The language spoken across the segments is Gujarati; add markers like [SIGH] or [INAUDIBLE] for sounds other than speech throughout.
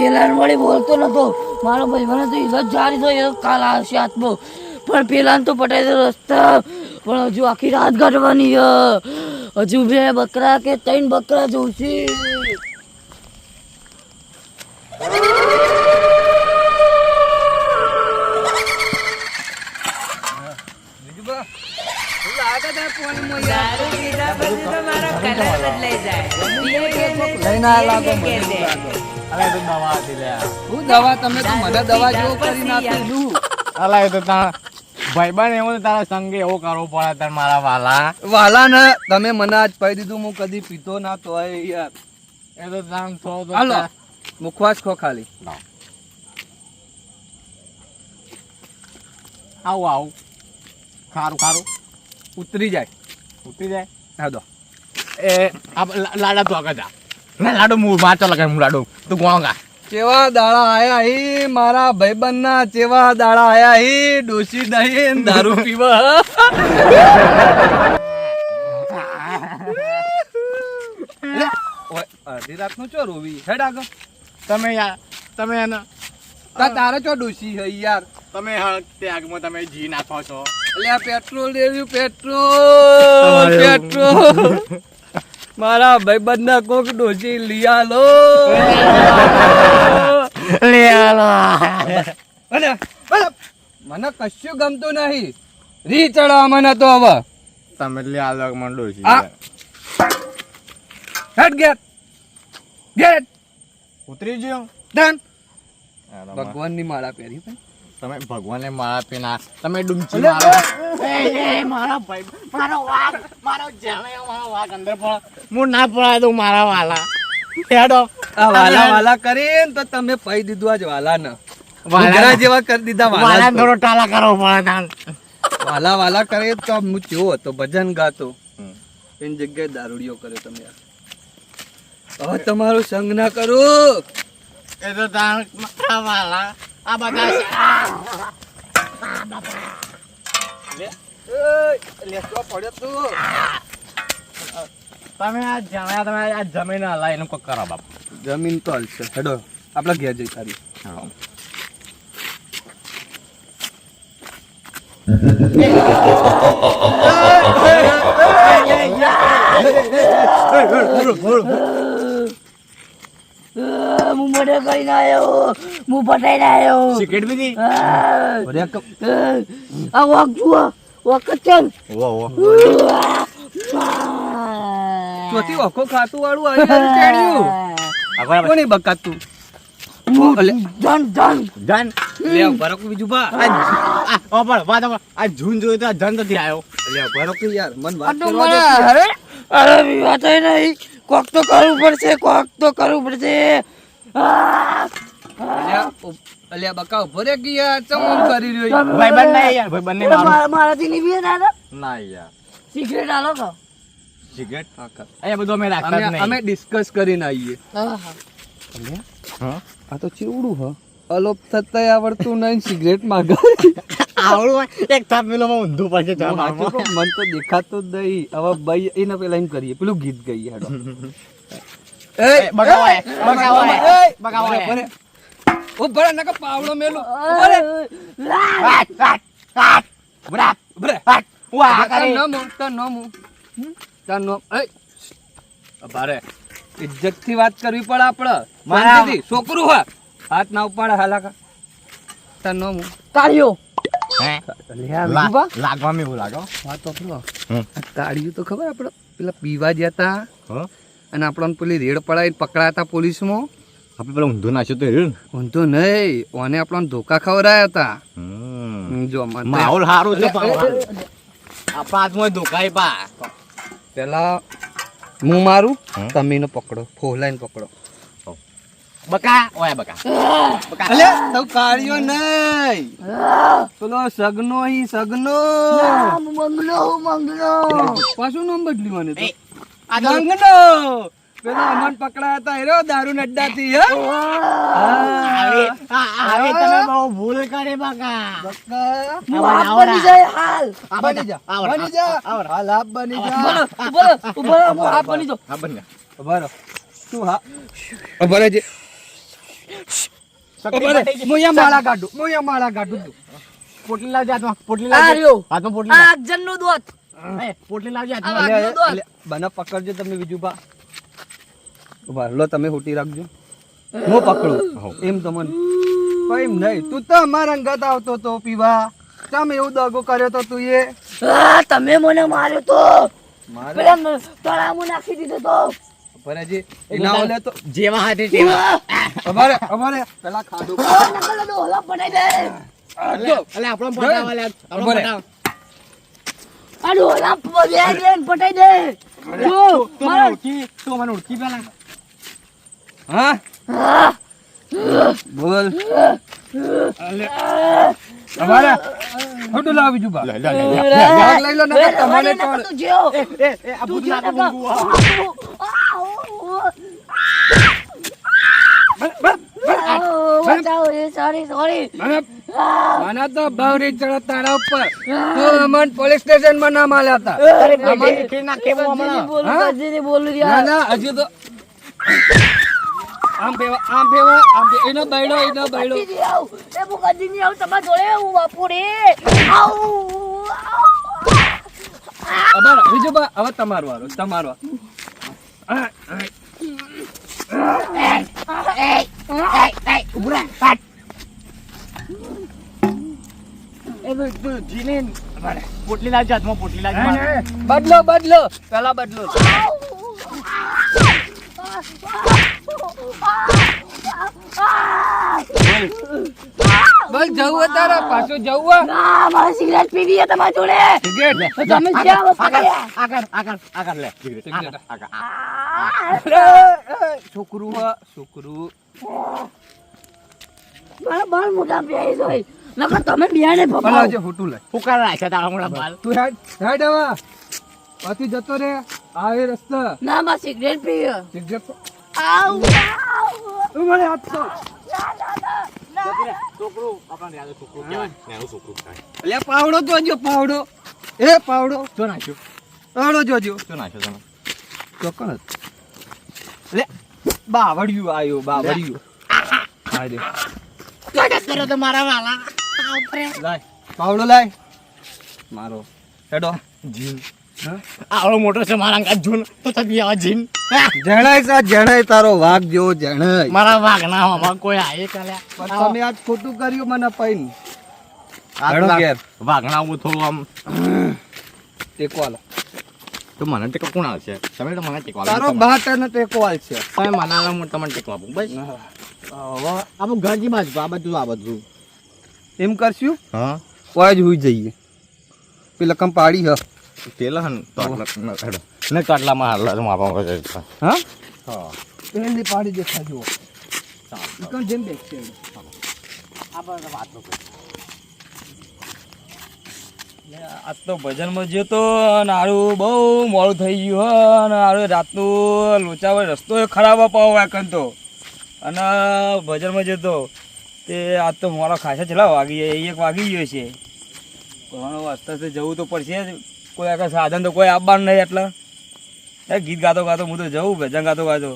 પેલા વળી બોલતો નતો મારો ભાઈ મને તો ઇજ્જત જારી તો કાલ આવશે હાથમાં પણ પેલા તો પટાઈ દો રસ્તા. પણ હજુ આખી રાત કાઢવાની હજુ બે બકરા કે ત્રણ બકરા જોઉં છે, લઈને આ લાગો. અલા તો દવા હતી લે હું દવા તમે તો મને દવા જેવું કરી નાખેલું અલા એ તો તારા ભાઈબંધ એવો તારા સંગે એવો કરવો પડે તાર મારા વાલા. વાલા ને તમે મને આજ કહી દીધું હું કદી પીતો ના તો યાર. એ તો તાર સો તો હાલો મુખવાસ ખો ખાલી. આવું આવું. ખારું ખારું. ઉતરી જાય. ઉતરી જાય? હા દો. એ લાડા તો આગળ જા. ના લાડો હું વાંચો લગાડ હું લાડો. તું ગોંગા કેવા દાડા આયા હી મારા ભાઈબંધ ના કેવા દાડા આયા હી ડોસી દહીં દારૂ પીવા. અડધી રાતનું ચો રોવી? હેડ આગળ. તમે યાર તમે એને તારે ચો ડોસી હૈ યાર? તમે હ- તે આગમાં તમે જી નાખો છો. એટલે પેટ્રોલ લેવ્યું પેટ્રોલ પેટ્રોલ. મારા ભાઈબંધ ના કોક ડોસી લિયાલો લે આલો. અરે અરે, મને કશું ગમતું નહીં. રી ચડવા મને તો હવે. તમે લે આલો મંડો છે આ. ગેટ. ગેટ. ઉતરી ગયો. ડન ભગવાનની માળા પહેરી ભાઈ. તમે ભગવાનને મારા પીના. તમે ડુમચી મારો. એ મારા ભાઈ મારો વાઘ મારો જાણે મારો વાઘ અંદર પડ હું ના પડાય તો મારા વાલા. હેડો આ વાલા વાલા કરીને તો તમે પઈ દીધું આજ વાલા ને વાલા- જેવા કરી દીધા વાલા વાલા થોડો ટાલા કરવો પડે વાલા વાલા કરે તો હું કેવો હતો ભજન ગાતો. એની જગ્યાએ દારૂડિયો કર્યો તમે. હવે તમારું સંગ ના કરું. એ તો તાન મારા વાલા આ બધા છે. પડ્યો તું તમે આ જાણ્યા તમે આ જમીન હલાય એનું કોઈ કરો બાપ જમીન તો હલશે હેડો આપણે ઘેર જઈ સારી હું મોઢે કરીને આવ્યો. હું પટાઈને આવ્યો. સિગરેટ બીજી? આ, અરે ક- આ વાઘ જુઓ. વાઘ કચન વો વો ચોથી ઓખો ખાતું વાળું આવી ચડ્યું આગળ કોની બકાતું? કોક તો કરવું પડશે કોક તો કરવું પડશે. અલ્યા, બકા ઊભો રે કે યાર. ચમ કરી રહ્યો છે? ભાઈબંધ નહીં યાર ભાઈબંધ નહીં મારા- મારાથી નહીં પીએ દાદા ના? યાર. સિગરેટ આલો તો. સિગરેટ? હા, કર. બધું અમે રાખતા નહીં. અમે ડિસ્કસ કરીને આવીએ. હા આ તો ચીવડું હ. અલોપ થતા આવડતું નહીં સિગરેટ માંગ. આવડું એક થાપ ઊંધું પડશે ચા. મન તો દેખાતું જ નહીં. હવે ભાઈ એને પેલા એમ કરીએ. પેલું ગીત ગઈએ હેડો [LAUGHS] એ, બગાવો એ, બગાવો એ, બગાવો એ. ઊભો રે. ઊભો રે, નકર પાવડો મેલું ઊભો રે. હાટ, હાટ, હાટ. કરે. રે. ઇજ્જતથી વાત કરવી પડે આપડે મારા- છોકરું હા હાથ ના ઉપાડે હાલાકા તાર નામ હું. તાળીઓ લાગવા એવું લાગો વાત તો. કાળિયું તો ખબર આપણે પેલા પીવા જતા તા. હા? અને આપણને પેલી રેડ પડાવીને પકડાયા હતા પોલીસમાં. આપણે પેલા ઊંધો નાખ્યું તો રેડ ઊંધો નહીં ઓને આપણને ધોકા ખવડાયા હતા. જો માહોલ સારું છે. આપણા હાથમાં ધોકાય પા પેલા હું મારું. તમે એને પકડો ફોલાઈને પકડો. બકા ઓય બકા. બકા. અલે તો કાળિયો નહીં. પેલો સગનો હી સગનો. મંગલો મંગલો. પાછું નામ બદલ્યું મને તો. મંગનો પેલો અમન પકડાયા હતા હેરો દારૂ અડ્ડાથી થી આ- આવે તમે બહુ ભૂલ કરી બકા. હું આપ બની જાય હાલ. બની જા બની જા. હાલ આપ બની જા. બોલો બોલો હું આપ બની જાઉં. હા બંને બરો તું હા? બરે જે અહીંયા માળા કાઢું હું અહીંયા માળા કાઢું. પોટલી લાવજે હાથમાં પોટલી આ લાવજે. રહ્યો. હાથમાં પોટલી આ અર્જનનું દોત. પોટલી લાવજે બને પકડજો તમે બીજું બા. ઊભા તમે હોટી રાખજો. હું પકડું. એમ તમને ભાઈ નહીં તું તો અમારા અંગત આવતો તો પીવા. તમે એવું દગો કર્યો તો તું એ. તમે મને માર્યો તો. પેલા ન- નાખી દીધો તો. ભરાજી એના ઓલે તો જેવા હાથે તેવા અમારે અમારે પેલા ખાધું નકલ પડાઈ દે. અલે આપણો પટાવા લે આપણો ઊભો રે. પટાવ આ ડોલા પગે આઈને પટાઈ દે. જો મારા ઓળખી તું મને ઓળખી પેલા. હા? બોલ. અમારે ખોટું લાવ બીજું બા. લઈ લો ને તમારે તું જ્યો. એ એ એ આ ભૂત આ. આઉ, બચાવો એ સોરી સોરી મને તો ભવરી ચડો તારા ઉપર તું અમન પોલીસ સ્ટેશનમાં ના માલ્યા હતા અરે આમાં નાખે બોલું બોલું ના યાર ના હજી તો આમ ભેવા આમ ભેવા આમ ભે- એનો બૈડો એનો બૈડો એ હું કજીની આવ તમારા જોડે હું બાપુ રે આઉ અમારો બીજું બા હવે તમારો વારો તમારો. એ તું- તું જીને અમારે પોટલી લાવજે હાથમાં પોટલી લાવજે. બદલો બદલો. પેલા બદલો. બસ જવું તારા પાછું જવું ના મારે સિગરેટ પીવી છે તમારા જોડે. સિગરેટ તો તમે જ્યાં પકડ્યા આગળ આગળ આગળ લે. આગળ આગળ છોકરું છોકરું. મારા બાળ મોટા પ્યાઈ જોઈ. નકર તમે બિયાને ભપાવો જે હોટું લાય ફુકાર રાખે તારા હમણાં બાલ તું હેડ હેડ હવે. પાછી જતો રે. આ એ રસ્તા. ના માં સિગરેટ પીવી. સિગરેટ આવ તું મને હાથ તો છોકરું આપણને યાદ છોકરું કહેવાય નેનું છોકરું કહેવાય લે પાવડો પાવડો. એ પાવડો. શું નાખ્યું. પાવડો જોજો શું નાખ્યું તમે. ચોક્કસ. લે બાવડિયું આયો બાવડિયું આય દે સ્વાગત કરો તો મારા વાલા. લાય. પાવડો લાય. મારો. હેડો. જીન. આવડો મોટો છે મારા અંગા જૂન. તો તમે આવા જીન. જણાય સા જણાય તારો વાઘ જેવો જણાય. મારા વાઘના આમાં કોઈ આયે ચાલ્યા પણ તમે આજ ખોટું કર્યું મને પૈન. વાઘણા વાઘ- હું થોડું આમ. ટેકો આલો તો મને ટેકો કોણ આવશે? તમે તો મને ટેકો. તારો બા તને ટેકો આલશે તમે મને હું તમને ટેકો આપું બસ આપણું ઘર જી બાજુ આ બધું આ બધું. એમ કરશું? હા. કોઈ જ હોઈ જઈએ. પેલા કમ પાડી હ. પેલા હન તો ને કાટલામાં હાલ માપા પર હા? હા. પેલી પાડી દેખા જુઓ ઈકણ જેમ બેક છે. આજ તો ભજનમાં ગયો તો અને આરું બહુ મોડું થઈ ગયું હો અને આરું રાતનું લોચા હોય રસ્તો ખરાબ અપાવો વાકન તો. અને ભજનમાં જતો તે આજ તો મોડા ખાસા ચલા વાગી એક વાગી ગયો છે. પણ વાસ્તે જવું તો પડશે કોઈ આગળ સાધન તો કોઈ આપવાનું નહીં એટલે. એ ગીત ગાતો ગાતો હું તો જવું ભજન ગાતો ગાતો.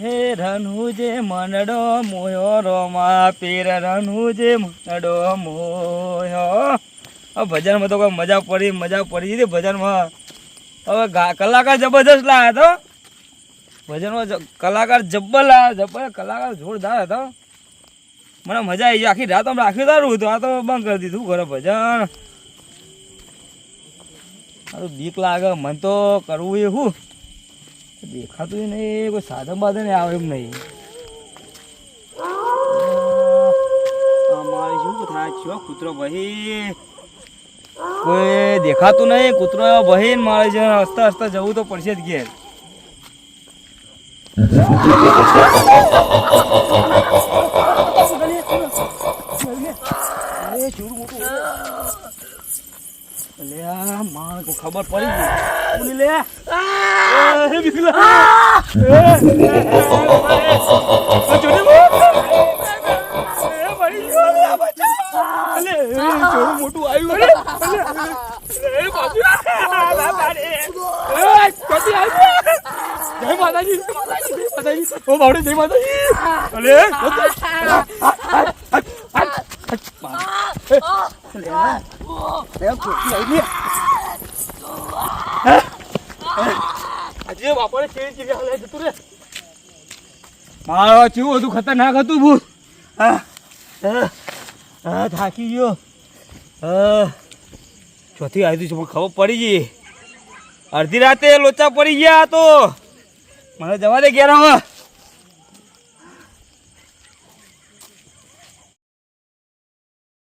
હે રનુ જે મનડો મોયો રોમા, પેર રનુ જે મનડો મોયો. ભજનમાં તો કોઈ મજા પડી મજા પડી હતી ભજનમાં. હવે કલાકાર જબરદસ્ત લાયા તો. ભજનમાં કલાકાર જબ્બલ જબ્બલ કલાકાર જોરદાર હતો. મને મજા આવી આખી રાત આમ રાખ્યું તારું હતું. આ તો બંધ કરી દીધું ઘરે ભજન. તો બીક લાગે, મને તો કરવું એ શું દેખાતું નહીં, કોઈ સાધન બાધન આવે એમ નહીં. અમારે શું થાય છો? કૂતરો ભાઈ કોઈ દેખાતું નહીં, કૂતરો બહીન મારે છે. હસતા હસતા જવું તો પડશે જ ઘેર. ખબર પડી ગઈ લે મોટું આવ્યું જય માતાજી માતાજી માતાજી ઓ બાવડી જય માતા અલે મારો ચેવું હતું ખતરનાક હતું થાકી ગયો હા ચોથી આવી મને ખબર પડી ગઈ અડધી રાતે લોચા પડી ગયા તો મને જવા દે ઘેર હવે.